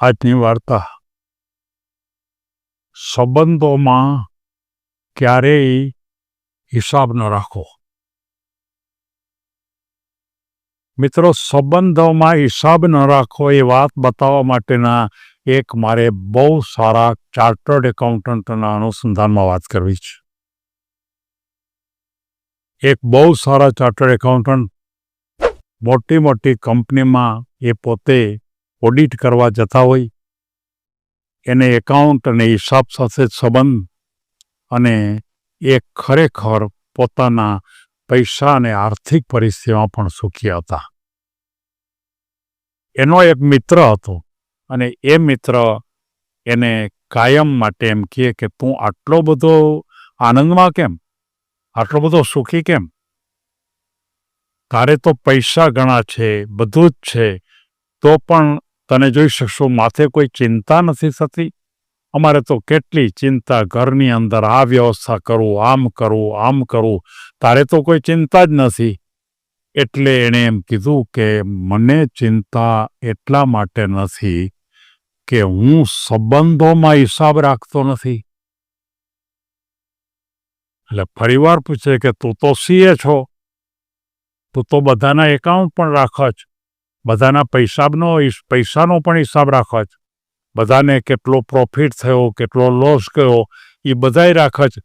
આજની વાર્તા. સંબંધોમાં ક્યારેય હિસાબ ન રાખો. મિત્રો, સંબંધોમાં હિસાબ ન રાખો એ વાત બતાવવા માટેના એક મારે બહુ સારા ચાર્ટર્ડ એકાઉન્ટન્ટના અનુસંધાનમાં વાત કરવી છે. એક બહુ સારા ચાર્ટર્ડ એકાઉન્ટન્ટ મોટી મોટી કંપનીમાં એ પોતે ઓડિટ કરવા જતા હોય, એને એકાઉન્ટ અને હિસાબ સાથે સંબંધ અને એ ખરેખર પોતાના પૈસા અને આર્થિક પરિસ્થિતિમાં પણ સુખી હતા. એનો એક મિત્ર હતો અને એ મિત્ર એને કાયમ માટે એમ કહે કે, તું આટલો બધો આનંદમાં કેમ? આટલો બધો સુખી કેમ? તારે તો પૈસા ઘણા છે, બધું જ છે, તો પણ તને જોઈ શકશો, માથે કોઈ ચિંતા નથી થતી. અમારે તો કેટલી ચિંતા ઘરની અંદર આ વ્યવસ્થા કરું, આમ કરું આમ કરું. તારે તો કોઈ ચિંતા જ નથી. એટલે એણે એમ કીધું કે મને ચિંતા એટલા માટે નથી કે હું સંબંધોમાં હિસાબ રાખતો નથી. એટલે ફરીવાર પૂછે કે તું તો સીએ છો? તું તો બધાના એકાઉન્ટ પણ રાખ જ બધાના પૈસાનો પૈસાનો પણ હિસાબ રાખ છે બધાને કેટલો પ્રોફિટ થયો, કેટલો લોસ ગયો એ બધાય રાખે છે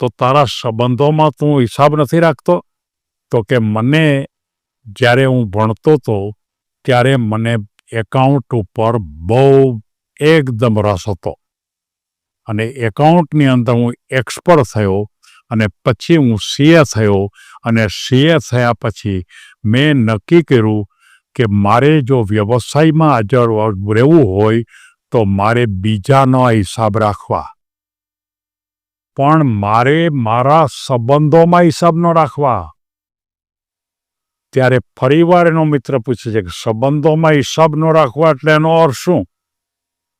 તો તારા સંબંધોમાં તું હિસાબ નથી રાખતો? તો કે મને જ્યારે હું ભણતો હતો ત્યારે મને એકાઉન્ટ ઉપર બહુ એકદમ રસ હતો. અને એકાઉન્ટની અંદર હું એક્સપર્ટ થયો, અને પછી હું સીએ થયો, અને સીએ થયા પછી મેં નક્કી કર્યું કે મારે જો વ્યવસાયમાં હાજર રહેવું હોય, તો મારે બીજાનો હિસાબ રાખવા. પણ મારે મારા સંબંધોમાં હિસાબ ન રાખવા. ત્યારે ફરીવાર એનો મિત્ર પૂછે છે કે સંબંધોમાં હિસાબ ન રાખવા એટલે એનો અર્થ શું?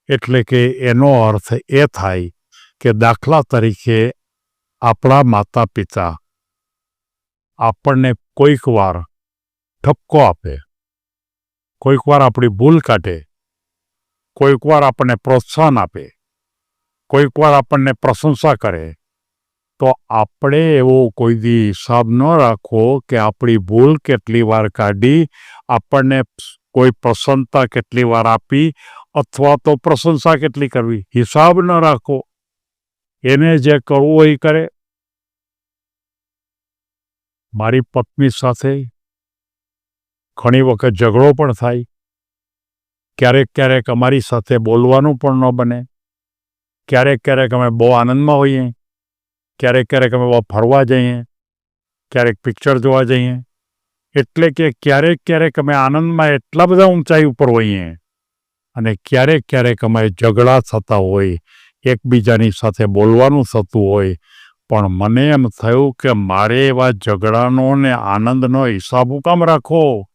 એટલે કે એનો અર્થ એ થાય કે દાખલા તરીકે આપણા માતા પિતા આપણને કોઈક વાર ઠપકો આપે. કોઈક વાર આપણી ભૂલ કાઢે કોઈક વાર આપણને પ્રોત્સાહન આપે કોઈક વાર આપણને પ્રશંસા કરે, તો આપણે એવો કોઈ દી હિસાબ ન રાખવો કે આપણી ભૂલ કેટલી વાર કાઢી, આપણને કોઈ પ્રસન્નતા કેટલી વાર આપી અથવા તો પ્રશંસા કેટલી કરવી. હિસાબ ન રાખો એને જે કરવું હોય કરે. મારી પત્ની સાથે ઘણી વખત ઝઘડો પણ થાય. ક્યારેક ક્યારેક અમારી સાથે બોલવાનું પણ ન બને. ક્યારેક ક્યારેક અમે બહુ આનંદમાં હોઈએ. ક્યારેક ક્યારેક અમે બહુ ફરવા જઈએ. ક્યારેક પિક્ચર જોવા જઈએ. એટલે કે ક્યારેક ક્યારેક અમે આનંદમાં એટલા બધા ઊંચાઈ ઉપર હોઈએ. અને ક્યારેક ક્યારેક અમે ઝઘડા થતા હોય, એકબીજાની સાથે બોલવાનું થતું હોય. પણ મને એમ થયું કે મારે એવા ઝઘડાનો ને આનંદનો હિસાબ કામ રાખો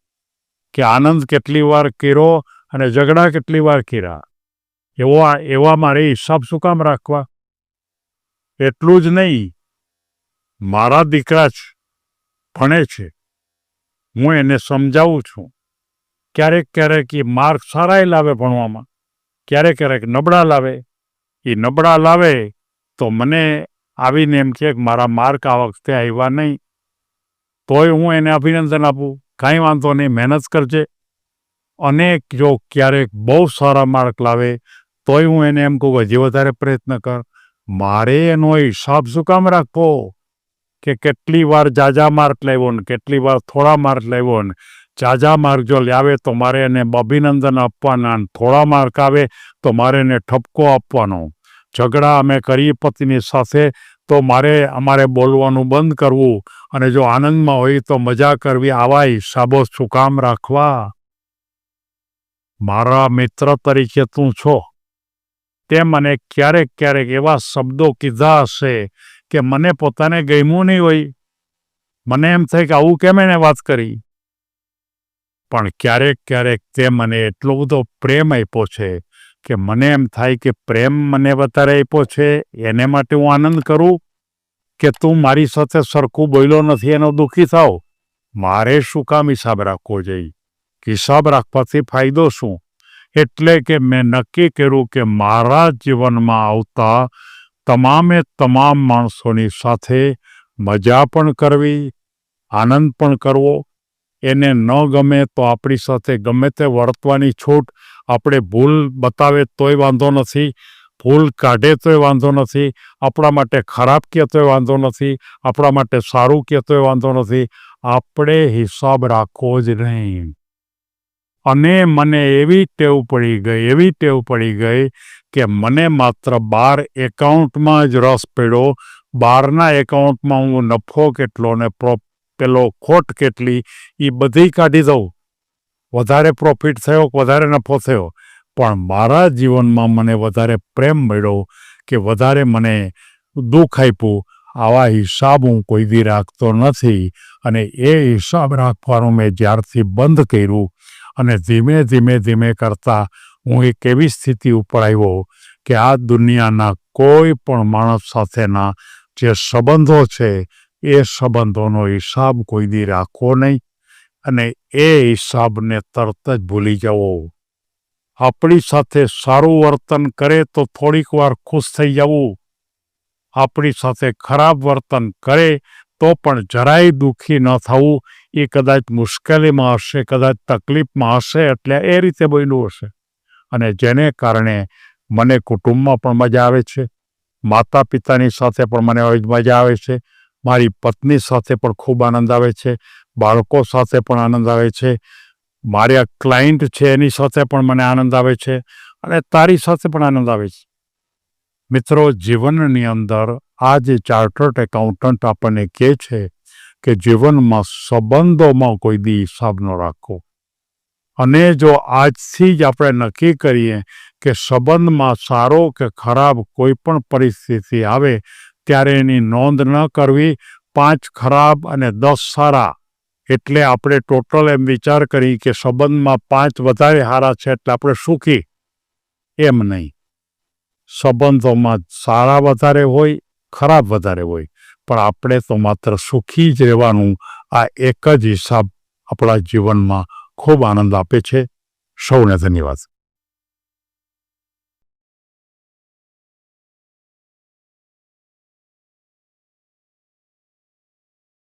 કે આનંદ કેટલી વાર કર્યો અને ઝઘડા કેટલી વાર કર્યા? એવો એવા મારે હિસાબ શું કામ રાખવા? એટલું જ નહીં. મારા દીકરા જ ભણે છે. હું એને સમજાવું છું. ક્યારેક ક્યારેક એ માર્ક સારા લાવે ભણવામાં. ક્યારેક ક્યારેક નબળા લાવે. એ નબળા લાવે તો મને આવીને એમ કે, મારા માર્ક આ વખતે આવ્યા નહીં. તોય હું એને અભિનંદન આપું. કાંઈ વાંધો નહીં, મહેનત કરજે. અને જો ક્યારેક બહુ સારા માર્ક લાવે, તોય હું એને એમ કહું હજી વધારે પ્રયત્ન કર. મારે એનો હિસાબ શું કામ રાખવો? કે કેટલી વાર જાજા માર્ક લાવ્યો ને, કેટલી વાર થોડા માર્ક લાવ્યો ને. જાજા માર્ક જો લાવે તો મારે એને અભિનંદન આપવાના થોડા માર્ક આવે તો મારે એને ઠપકો આપવાનો. ઝઘડા અમે કરી પત્ની સાથે તો મારે અમારે બોલવાનું બંધ કરવું અને જો આનંદમાં હોય તો મજા કરવી આવાય. હિસાબો શું કામ રાખવા? મારા મિત્ર તરીકે તું છો. તે મને ક્યારેક ક્યારેક એવા શબ્દો કીધા હશે કે મને પોતાને ગમ્યું નહીં હોય. મને એમ થાય કે આવું કેમ એને વાત કરી? પણ ક્યારેક ક્યારેક તે મને એટલો બધો પ્રેમ આપ્યો છે કે મને એમ થાય કે પ્રેમ મને વધારે આપ્યો છે, એને માટે હું આનંદ કરું કે તું મારી સાથે સરખું બોલ્યો નથી, એનો દુઃખી થાવ? મારે શું કામ હિસાબ રાખવો જોઈએ? હિસાબ રાખવાથી ફાયદો શું? એટલે કે મેં નક્કી કર્યું કે મારા જીવનમાં આવતા તમામે તમામ માણસોની સાથે મજા પણ કરવી, આનંદ પણ કરવો એને ન ગમે તો આપણી સાથે ગમે તે વર્તવાની છૂટ આપણે ભૂલ બતાવે તોય વાંધો નથી, ભૂલ કાઢે તોય વાંધો નથી, આપણા માટે ખરાબ કહે તોય વાંધો નથી, આપણા માટે સારું કહે તોય વાંધો નથી, આપણે હિસાબ રાખવો જ નહીં. અને મને એવી ટેવ પડી ગઈ, એવી ટેવ પડી ગઈ કે મને માત્ર બાર એકાઉન્ટમાં જ રસ પડ્યો. બારના એકાઉન્ટમાં હું નફો કેટલો ને પેલો ખોટ કેટલી એ બધી કાઢી દઉં. વધારે પ્રોફિટ થયો વધારે નફો થયો? પણ મારા જીવનમાં મને વધારે પ્રેમ મળ્યો કે વધારે મને દુઃખ આપ્યું. આવા હિસાબ હું કોઈ દી રાખતો નથી અને એ હિસાબ રાખવાનું મેં જ્યારથી બંધ કર્યું અને ધીમે ધીમે ધીમે કરતાં હું એક એવી સ્થિતિ ઉપર આવ્યો કે આ દુનિયાના કોઈ પણ માણસ સાથેના જે સંબંધો છે એ સંબંધોનો હિસાબ કોઈ દી રાખવો નહીં અને એ હિસાબને તરત જ ભૂલી જવો. આપણી સાથે સારું વર્તન કરે તો થોડીક વાર ખુશ થઈ જવું. આપણી સાથે ખરાબ વર્તન કરે તો પણ જરાય દુઃખી ન થવું. એ કદાચ મુશ્કેલીમાં હશે, કદાચ તકલીફમાં હશે, એટલે એ રીતે બન્યું હશે. અને જેને કારણે મને કુટુંબમાં પણ મજા આવે છે માતા પિતાની સાથે પણ મને મજા આવે છે મારી પત્ની સાથે પણ ખૂબ આનંદ આવે છે, બાળકો સાથે પણ આનંદ આવે છે, મારા ક્લાયન્ટ છે એની સાથે પણ મને આનંદ આવે છે અને તારી સાથે પણ આનંદ આવે છે. મિત્રો, જીવનની અંદર આ જે ચાર્ટર્ડ એકાઉન્ટન્ટ આપણને કહે છે કે જીવનમાં સંબંધોમાં કોઈ દી હિસાબ ન રાખો. અને જો આજથી જ આપણે નક્કી કરીએ કે સંબંધમાં સારો કે ખરાબ કોઈ પણ પરિસ્થિતિ આવે ત્યારે એની નોંધ ન કરવી, પાંચ ખરાબ અને દસ સારા. એટલે આપણે ટોટલ એમ વિચાર કરી કે સંબંધમાં પાંચ વધારે સારા છે એટલે આપણે સુખી. એમ નહીં. સંબંધોમાં સારા વધારે હોય, ખરાબ વધારે હોય. પણ આપણે તો માત્ર સુખી જ રહેવાનું આ એક જ હિસાબ આપણા જીવનમાં ખૂબ આનંદ આપે છે. સૌને ધન્યવાદ.